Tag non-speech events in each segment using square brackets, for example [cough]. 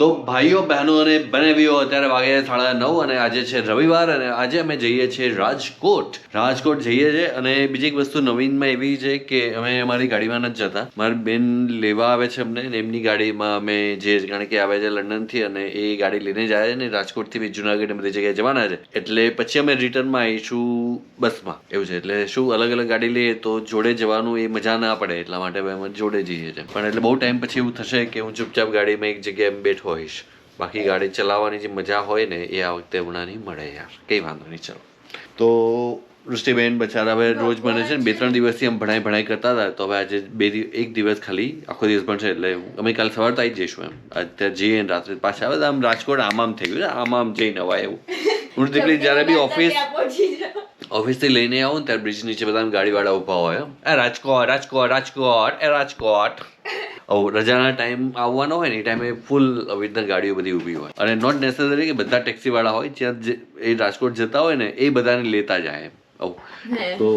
તો ભાઈઓ, બહેનો અને બનેવીઓ અત્યારે વાગે સાડા નવ અને આજે છે રવિવાર અને આજે અમે જઈએ છીએ રાજકોટ. રાજકોટ જઈએ છીએ અને બીજી એક વસ્તુ નવીનમાં એવી છે કે અમે અમારી ગાડીમાં નથી જતા. મારી બેન લેવા આવે છે અમને એમની ગાડીમાં અમે જે કારણ કે આવે છે લંડનથી અને એ ગાડી લઈને જાય છે ને રાજકોટથી બી જુનાગઢ બધી જગ્યાએ જવાના છે. એટલે પછી અમે રિટર્નમાં આવીશું બસમાં. એવું છે એટલે શું અલગ અલગ ગાડી લઈએ તો જોડે જવાનું એ મજા ના પડે એટલા માટે અમે જોડે જઈએ છીએ. પણ એટલે બહુ ટાઈમ પછી એવું થશે કે હું ચૂપચાપ ગાડીમાં એક જગ્યાએ બેઠો હોઈશ. બાકી ગાડી ચલાવવાની જે મજા હોય ને એ આ વખતે હમણાં મળે યાર. કંઈ વાંધો નહીં ચલો. તો વૃષ્ટિબેન બચારા હવે રોજ મને છે ને બે ત્રણ દિવસથી આમ ભણાઈ ભણાઈ કરતા હતા તો હવે આજે બે એક દિવસ ખાલી આખો દિવસ ભણશે એટલે અમે કાલે સવાર તો આવી જ જઈશું એમ. અત્યારે જઈએ ને રાત્રે પાછા આવે તો આમ રાજકોટ આમ આમ થઈ ગયું આમ આમ જઈને અવાય એવું [laughs] હું દીકરી જ્યારે બી ઓફિસ ઓફિસથી લઈને આવું ને ત્યારે બ્રિજ નીચે બધા ગાડીવાળા ઊભા હોય એ રાજકોટ રાજકોટ રાજકોટ એ રાજકોટ રજાના ટાઈમ આવવાનો હોય ને એ ટાઈમે ફૂલ આવી રીતના ગાડીઓ બધી ઊભી હોય અને નોટ નેસેસરી કે બધા ટેક્સીવાળા હોય જ્યાં એ રાજકોટ જતા હોય ને એ બધાને લેતા જાય તો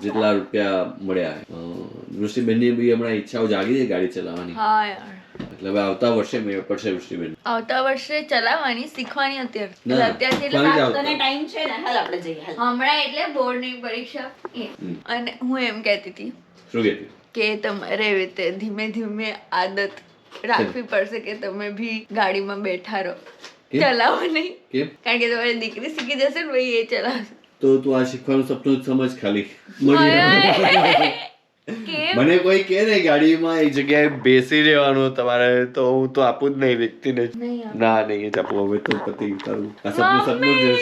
જેટલા રૂપિયા મળ્યા ઋષિબેનની બી હમણાં ઈચ્છાઓ જાગી છે ગાડી ચલાવવાની એટલે હવે આવતા વર્ષે મેળ પડશે વૃષ્ટિબેન આવતા વર્ષે ચલાવવાની શીખવાની અત્યારે. અત્યારથી એટલે તને ટાઈમ છે ને હાલ આપણે જઈએ હમણાં એટલે બોર્ડની પરીક્ષા અને હું એમ કહેતી હતી શું કહેતી? કે તમારે રીતે ધીમે ધીમે આદત રાખવી પડશે કે તમે ભી ગાડીમાં બેઠા રહો? ચલાવો નહીં. કારણ કે તમારી દીકરી શીખી જશે ને ભાઈ એ ચલાવશે. તો તું આ શીખવાનું સપનું સમજ ખાલી. મળી મને કોઈ કે ને ગાડીમાં એ જગ્યાએ બેસી રહેવાનું તમારે તો હું તો આપું જ નહીં વ્યક્તિને. ના નહીં જ આપું. હવે તો પતિ તારું આ સપનું સપનું જ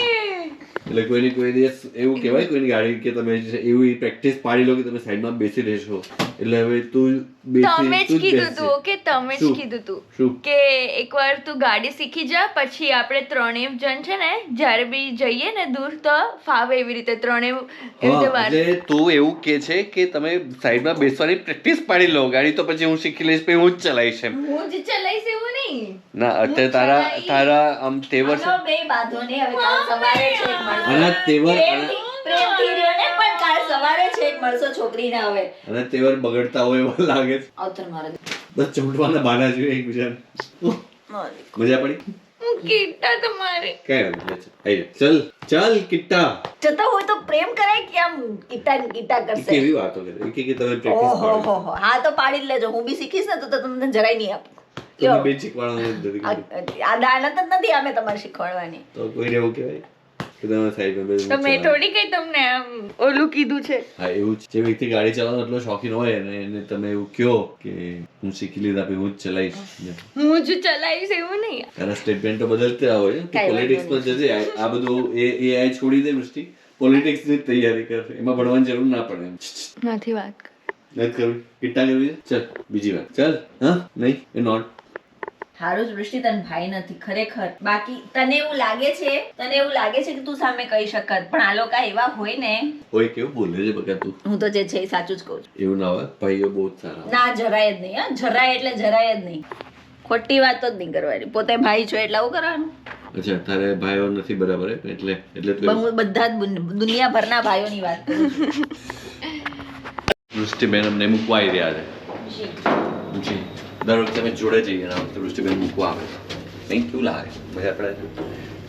એટલે કોઈની કોઈ દિવસ એવું કહેવાય કોઈની ગાડી કે તમે એવું પ્રેક્ટિસ પાડી લો કે તમે સાઈડમાં બેસી રહેશો. એટલે હવે તું બેસી તું જ કીધું બેસજે. તમે જ કીધું તું કે એકવાર તું ગાડી શીખી જા પછી આપણે ત્રણેય જણ છે ને જ્યારે બી જઈએ ને દૂર તો ફાવે એવી રીતે ત્રણેય એટલે તું એવું કે છે કે તમે સાઈડમાં બેસવાની પ્રેક્ટિસ પાડી લો ગાડી તો પછી હું શીખી લઈશ પછી હું જ ચલાવીશ એમ. હું જ ચલાવીશ એવું નહીં. ના અત્યારે તારા તારા આમ તેવર બે બાધો ને હવે કાલ સવારે છે અને તેવર પ્રેમથી પ્રેમથી રહ્યો ને પણ કાલ સવારે છે એક મળશો છોકરીને હવે. અને તેવર બગડતા હોય એવું લાગે છે. અવતર મારે બસ ચોંટવાના બાના જોઈએ એકબીજાને મજા પડી? કિટ્ટા તમારે. કઈ વાંધો જા. ચલ કિટ્ટા જતા હોય તો પ્રેમ કરે કે આમ કિટ્ટા ને કરશે? કેવી વાતો કરે? કે કે તમે પ્રેક્ટિસ પાડો. હો તો પાડી જ લેજો. હું બી શીખીશ ને તો તો તમને જરાય નહીં આપું. તમે બે શીખવાડવાનું નથી આ દાનત જ નથી અમે તમારે શીખવાડવાની. તો કોઈ એવું કહેવાય? તમે તો. થોડી કઈ તમને આમ ઓલું કીધું છે. હા એવું જે. વ્યક્તિ ગાડી ચલાવવાનો એટલો શોખીન હોય અને એને તમે એવું કહો કે હું શીખી લીધા પછી હું જ ચલાવીશ હું. જ ચલાવીશ એવું નહીં. તારા સ્ટેટમેન્ટ તો બદલતા હોય તું કાંઈ પોલિટિક્સ પર જજે આ બધું એ એ આઈ છોડી દે વૃષ્ટિ. પોલિટિક્સની તૈયારી કર. એમાં ભણવાની જરૂર ના પડે નથી વાત નથી કરવી? કિટ્ટા કરવી છે? ચલ બીજી વાત ચલ હા? નહીં? એ નોટ હારું જ વૃષ્ટિ તને ભાઈ નથી ખરેખર. બાકી તને એવું લાગે છે તને એવું લાગે છે કે તું સામે કહી શકત પણ આ લોકો એવા હોય ને. કોઈ કેવું બોલે છે બકા તું. હું તો જે છે એ સાચું જ કહું છું. એવું ના હોય ભાઈઓ બહુ સારા ના જરાય જ નહીં હા જરાય એટલે જરાય જ નહીં. ખોટી વાતો જ નહીં કરવાની. પોતે ભાઈ છો એટલે આવું કરવાનું. અચ્છા તારે ભાઈઓ નથી બરાબર એટલે એટલે તું હું બધા જ બુન- દુનિયાભરના ભાઈઓની વાત કરું છું. વૃષ્ટિબેન અમને મૂકવા આવી રહ્યા છે. જી. દર વખતે અમે જોડે જઈએ અને આ વખતે વૃષ્ટિબેન મૂકવા આવે. નહીં કેવું લાગે મજા પડે છે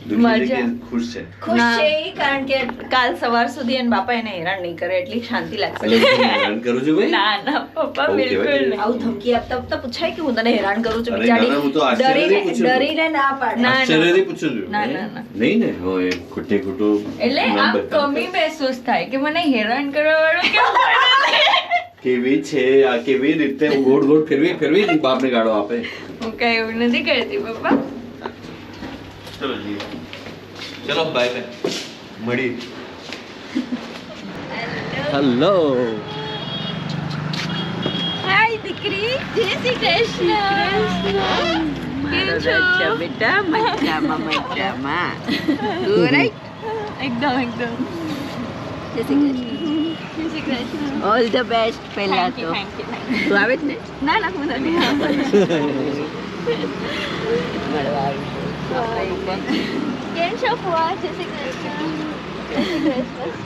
દુઃખી છે કે મજા. ખુશ છે. ખુશ છે કારણ કે કાલ સવાર સુધી એના બાપા એને હેરાન નહીં કરે એટલી શાંતિ લાગશે. હેરાન કરું છું ભાઈ? ના ના પપ્પા બિલકુલ આવું ધમકી આપતા આપતા પૂછાય કે હું તને હેરાન કરું છું બિચારી? ડરીને ડરીને ના પાડે. ના, ના. આશ્ચર્યથી પૂછું છું. ના. નહીં ને? હો ખોટે ખોટું એટલે આમ કમી મહેસૂસ થાય કે મને હેરાન કરવા વાળો કેમ મળે? કેવી છે આ કેવી રીતે ગોળ ગોળ ફેરવી ફેરવી બાપને ગાળો આપે હું કઈ એવું નથી કરતી પપ્પા ચલો જઈએ ચલો બાય બાય મળી હેલો હાય દીકરી જય શ્રી કૃષ્ણ કેમ છો બેટા મજામાં મજામાં તું right? એકદમ એકદમ જય Shri Krishna. All the best પહેલા તો. thank you, thank you. તું આવે જ ને? ના ના હું નથી આવતી. મળવા આવીશું. કેમ છો ફુવા જય શ્રી કૃષ્ણ જય શ્રી કૃષ્ણ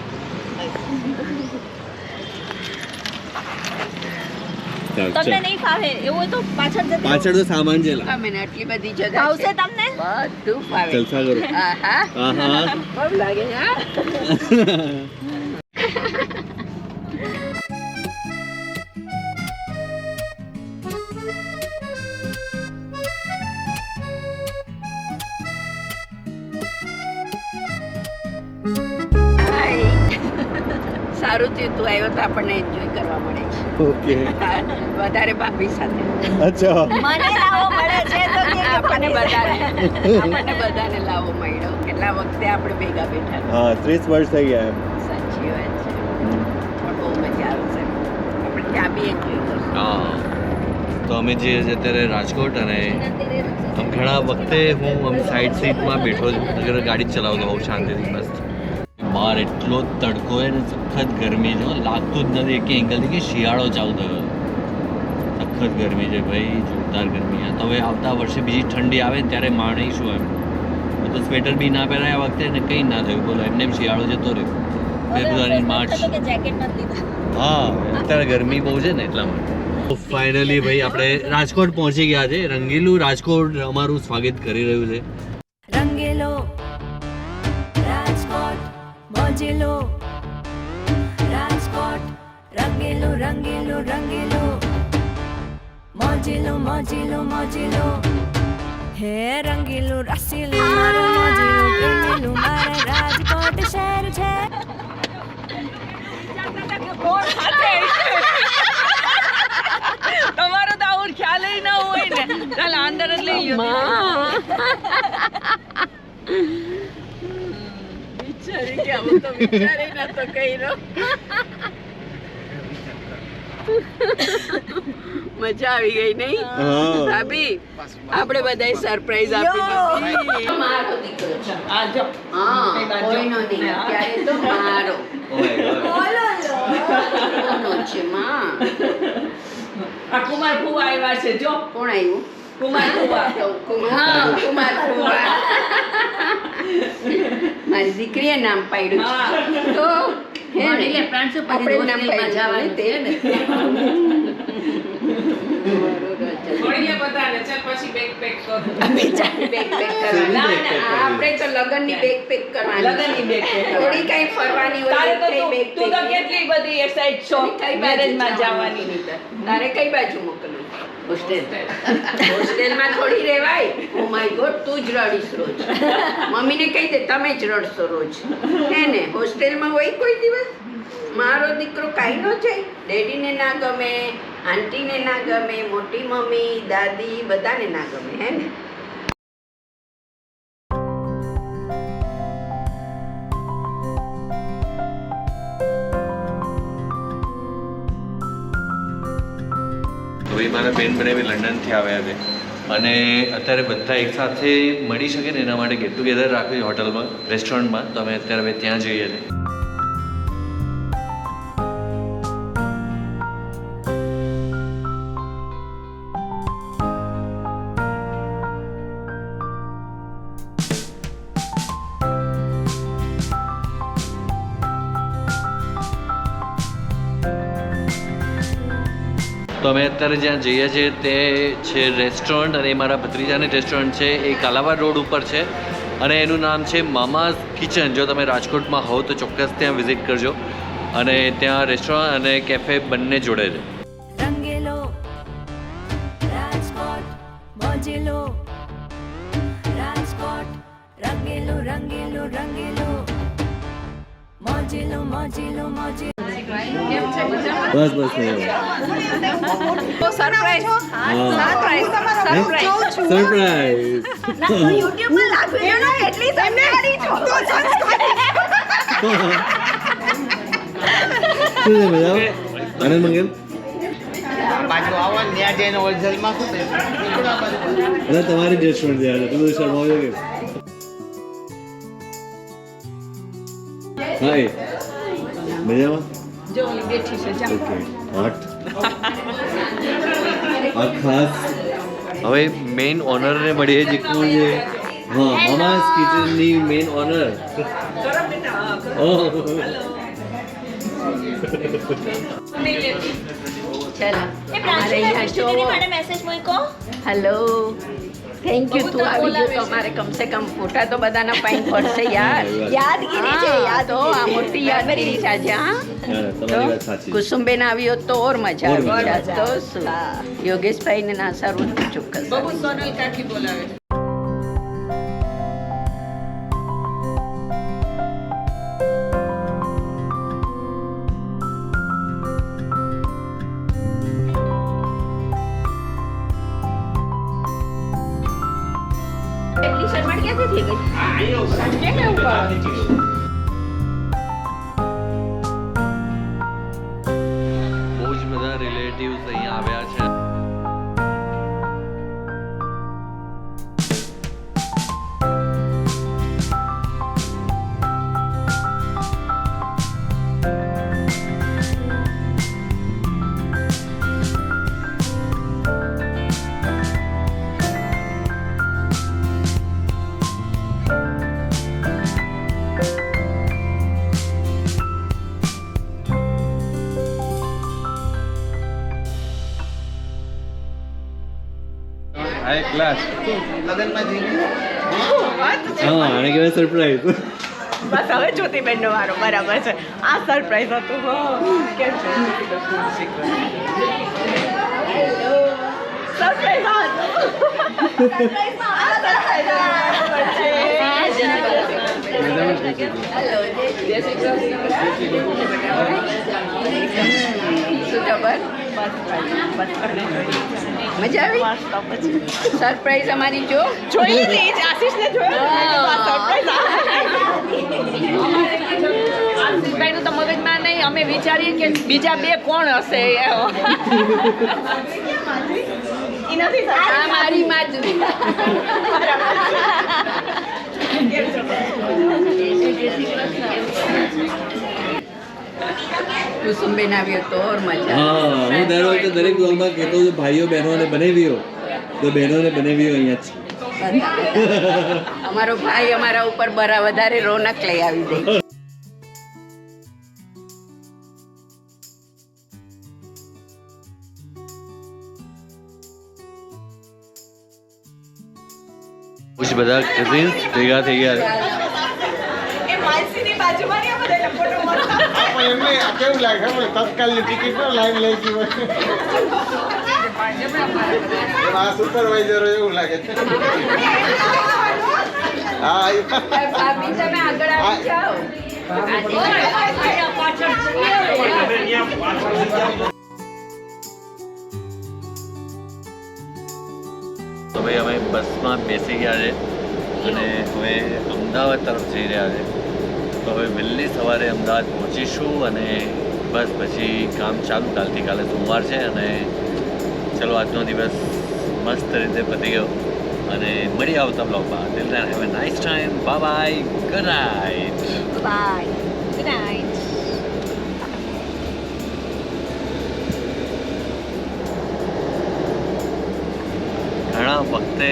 તમને નહીં ફાવે? એવું તો પાછળ પાછળ તો સામાન છે ગમે ને આટલી બધી જગ્યા આવશે તમને? બધું ફાવે. જલસા કરો આહા. આહા. બહુ લાગે હા. [laughs] સારું થયું તું આવ્યો તો આપણને એન્જોય કરવા મળે છે. ઓકે. [laughs] વધારે ભાભી સાથે. અચ્છા. મને લાવો મળે છે તો [laughs] આપણને બધાને. આપણને બધાને લાવો મળ્યો. કેટલા વખતે આપણે ભેગા બેઠા હા ત્રીસ વર્ષ થઈ ગયા એમ. સાચી વાત છે. પણ બહુ મજા આવશે આપણે ત્યાં બી એન્જોય કરશું. હા. તો અમે જઈએ છીએ અત્યારે રાજકોટ અને આમ ઘણા વખતે હું આમ સાઈડ સીટમાં બેઠો છું. ગાડી ચલાવતો હોઉં શાંતિથી મસ્ત. બહાર એટલો તડકો હોય ને સખત ગરમી છે લાગતું જ નથી. એક એંગલથી કે શિયાળો ચાલુ થયો. સખત ગરમી છે ભાઈ જોરદાર ગરમી છે. તો હવે આવતા વર્ષે બીજી ઠંડી આવે ને ત્યારે માણીશું એમ. તો સ્વેટર બી ના પહેરાય આ વખતે ને કંઈ ના થયું. બોલો એમને એમ શિયાળો જતો રહ્યો. ફેબ્રુઆરી માર્ચ હા અત્યારે ગરમી બહુ છે ને એટલા માટે. ફાઇનલી ભાઈ આપણે રાજકોટ પહોંચી ગયા છે. રંગીલું રાજકોટ અમારું સ્વાગત કરી રહ્યું છે. મોજેલો રાજકોટ રંગેલો રંગેલો રંગેલો. મોજેલો મોજેલો મોજેલો. હે રંગેલો રસીલો મારો મોજેલો પ્રેમેલો મારા રાજકોટ શહેર છે. તમારો તો ખ્યાલ ના હોય ને. ચાલ અંદર જ લઈ લ્યો વિચારી કે આવું તો વિચારી નતો કર્યો મજા આવી ગઈ નહીં? ભાભી આપણે બધાય સરપ્રાઈઝ આપી મારો દીકરો છે. આ જો. હા કોઈનો નહીં. અત્યારે તો મારો. કોનો છે માં? આ કુમાર ફુવા આવ્યા છે જો. કોણ આવ્યું? કુમાર ફુવા કુમાર કુમાર ફુવા. મારી દીકરીએ નામ પાડ્યું તો હે ને? આપણે નામ પાડ્યું તે. બેગ પેક કરવાની. ના, ના, આપણે તો લગનની બેગ પેક લગનની થોડી કઈ ફરવાની હોય તારે તો કેટલી બધી એક્સાઇટ છો કઈ મેરેજમાં જવાની. તારે કઈ બાજુ મોકલવું? હોસ્ટેલ. હોસ્ટેલમાં થોડી રહેવાય? ઓ માય ગોડ તું જ રડીશ રોજ. મમ્મીને કહી દે, તમે જ રડશો રોજ. હે ને, હોસ્ટેલમાં હોય કોઈ દિવસ? મારો દીકરો કાંઈ ન જાય. ડેડીને ના ગમે, આંટીને ના ગમે, મોટી મમ્મી, દાદી બધાને ના ગમે, હે ને? ભાઈ મારા બેન બનેવી લંડનથી આવ્યા છે. અને અત્યારે બધા એકસાથે મળી શકે ને એના માટે ગેટ ટુગેધર રાખ્યું હોટલમાં રેસ્ટોરન્ટમાં તો અમે અત્યારે હવે ત્યાં જઈએ છીએ. તો અમે અત્યારે જ્યાં જઈએ છીએ તે છે રેસ્ટોરન્ટ અને એ મારા ભત્રીજાની રેસ્ટોરન્ટ છે, એ કાલાવાડ રોડ ઉપર છે અને એનું નામ છે મામાઝ કિચન. જો તમે રાજકોટમાં હોવ તો ચોક્કસ ત્યાં વિઝિટ કરજો અને ત્યાં રેસ્ટોરન્ટ અને કેફે બંને જોડે છે રંગેલો રંગેલો રંગેલો, મોજેલો મોજેલો મોજેલો બસ બસ સરપ્રાઈઝ સરપ્રાઈઝ સરપ્રાઈઝ યુટ્યુબ પર લાગ્યું ને એટલી સંસ્કારી છો શું છે બધા આનંદ મંગલ બાજુ આવો ને ત્યાં જઈને હોલસેલમાં શું થયું અરે તમારી જ રેસ્ટોરન્ટ છે તમે બધું શરમાવ્યો કે હાય મજામાં જો ઓલી બેઠી છે જા ઓકે આઠ. આ ખાસ હવે મેઇન ઓનરને મળીએ જે કોણ છે? હા મામાસ કિચનની મેઇન ઓનર એ જોવો. માટે મેસેજ મૂકો. હેલો થેન્ક યુ તું આવી ગયો. તો અમારે કમસે કમ ફોટા તો બધાના પાઈન પડશે યાર. [laughs] યાદગીરી છે હા, યાદ તો આ મોટી યાદગીરી છે આજે હા? તમારી કુસુમબેન આવ્યો તો ઓર મજા આવી તો યોગેશભાઈને યોગેશભાઈ ને ના સારું ચોક્કસ. બબુ સોનલ કાકી બોલાવે હાઈ ક્લાસ લગનમાં જઈને હા આને કહેવાય સરપ્રાઈઝ બસ હવે જ્યોતિબેન નો વારો બરાબર છે. આ સરપ્રાઈઝ હતું કેમ છે? સરપ્રાઈઝ શું ખબર મજા આવી? સરપ્રાઈઝ અમારી જો. જોઈ લીધી આશીષને જોયો તો મગજમાં નહીં અમે વિચારીએ કે બીજા બે કોણ હશે એવો. આ મારી માજરી. [laughs] કુસુમબેન આવ્યો તો ઓર મજા હા હું દર વખતે દરેક બ્લોગમાં કહેતો છું ભાઈઓ બહેનોને બનાવ્યો તો બહેનોને બનાવ્યો અહીંયા છે અમારો ભાઈ અમારા ઉપર બરા વધારે રોનક લઈ આવી દે. બહુ બધા કઝિન્સ ભેગા થઈ ગયા એમને કેવું લાગે? ખબર તત્કાલની ટિકિટ પર લાઈન લઈ ગઈ હોય. આ સુપરવાઇઝર એવું લાગે. હા તો. ભાઈ, અમે બસમાં બેસી ગયા છે અને હવે અમદાવાદ તરફ જઈ રહ્યા છે. તો હવે વહેલી સવારે અમદાવાદ પહોંચીશું અને બસ પછી કામ ચાલુ. કાલથી કાલે સોમવાર છે અને ચલો આજનો દિવસ મસ્ત રીતે પતી ગયો. અને મળી આવતા બ્લોગમાં till then have a nice time bye bye good night bye good night ઘણા વખતે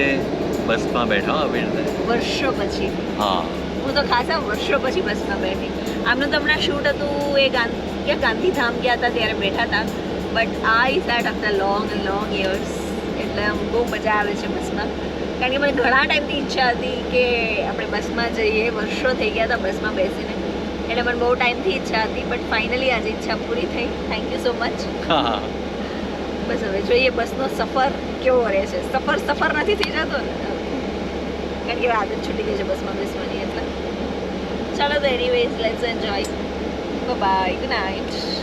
બસમાં બેઠા આવી રીતે વર્ષો પછી. હા. હું તો ખાસા વર્ષો પછી બસમાં બેઠી. આમનું તો હમણાં શૂટ હતું, એ ગાંધી ક્યાં ગાંધીધામ ગયા હતા ત્યારે બેઠા હતા. બટ આ is that after long long years એટલે આમ બહુ મજા આવે છે બસમાં. કારણ કે મને ઘણા ટાઈમથી ઈચ્છા હતી કે આપણે બસમાં જઈએ. વર્ષો થઈ ગયા હતા બસમાં બેસીને. એટલે મને બહુ ટાઈમથી ઈચ્છા હતી બટ ફાઇનલી આજે ઈચ્છા પૂરી થઈ. થેન્ક યુ સો મચ બસ હવે જોઈએ બસનો સફર કેવો રહે છે. સફર સફર નથી થઈ જતો. ને કારણ કે આદત છૂટી ગઈ છે બસમાં બેસવાની, એટલે each other anyways let's enjoy. Bye bye good night.